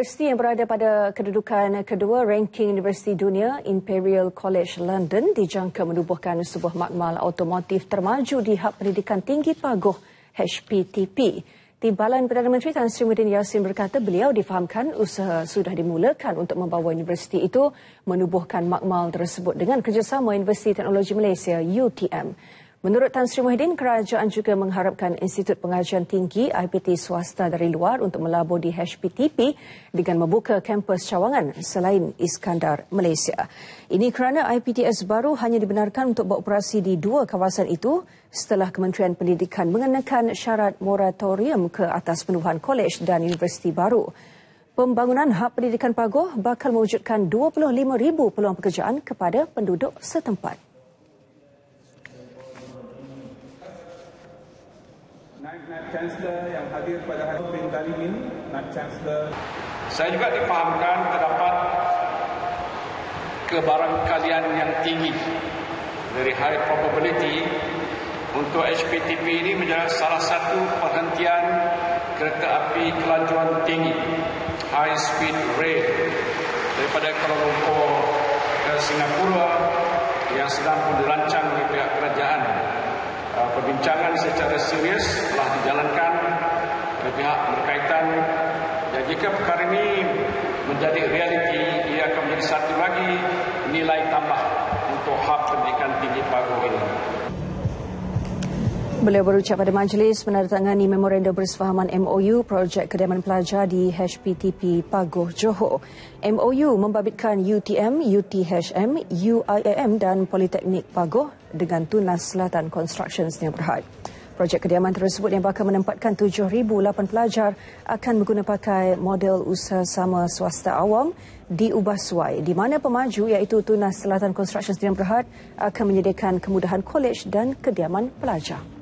Universiti yang berada pada kedudukan kedua ranking Universiti Dunia Imperial College London dijangka menubuhkan sebuah makmal automotif termaju di hak pendidikan tinggi paguh HPTP. Timbalan Perdana Menteri Tan Sri Muhyiddin Yassin berkata beliau difahamkan usaha sudah dimulakan untuk membawa universiti itu menubuhkan makmal tersebut dengan kerjasama Universiti Teknologi Malaysia UTM. Menurut Tan Sri Muhyiddin, kerajaan juga mengharapkan Institut Pengajian Tinggi IPT swasta dari luar untuk melabur di HPTP dengan membuka kampus cawangan selain Iskandar, Malaysia. Ini kerana IPTS baru hanya dibenarkan untuk beroperasi di dua kawasan itu setelah Kementerian Pendidikan mengenakan syarat moratorium ke atas penubuhan kolej dan universiti baru. Pembangunan hak pendidikan paguh bakal mewujudkan 25,000 peluang pekerjaan kepada penduduk setempat. Saya juga difahamkan terdapat kebarangkalian yang tinggi dari high probability untuk HPTP ini menjadi salah satu perhentian kereta api kelajuan tinggi high speed rail. Daripada Kuala Lumpur ke Singapura yang sedang pun dirancang oleh pihak kerajaan. Uh, perbincangan secara serius dijalankan oleh pihak berkaitan dan jika perkara ini menjadi realiti ia akan menjadi satu lagi nilai tambah untuk hak pendidikan tinggi pagu ini. Beliau berucap pada majlis menandatangani memorandum bersefahaman MOU projek kediaman pelajar di HPTP Pagoh Johor. MOU membabitkan UTM, UTHM, UIAM dan Politeknik Pagoh dengan tunas Selatan Construction Sdn Berhad. Projek kediaman tersebut yang bakal menempatkan 7,008 pelajar akan berguna pakai model usaha sama swasta awam di Ubah Suai di mana pemaju iaitu Tunas Selatan Construction Sdn Berhad akan menyediakan kemudahan kolej dan kediaman pelajar.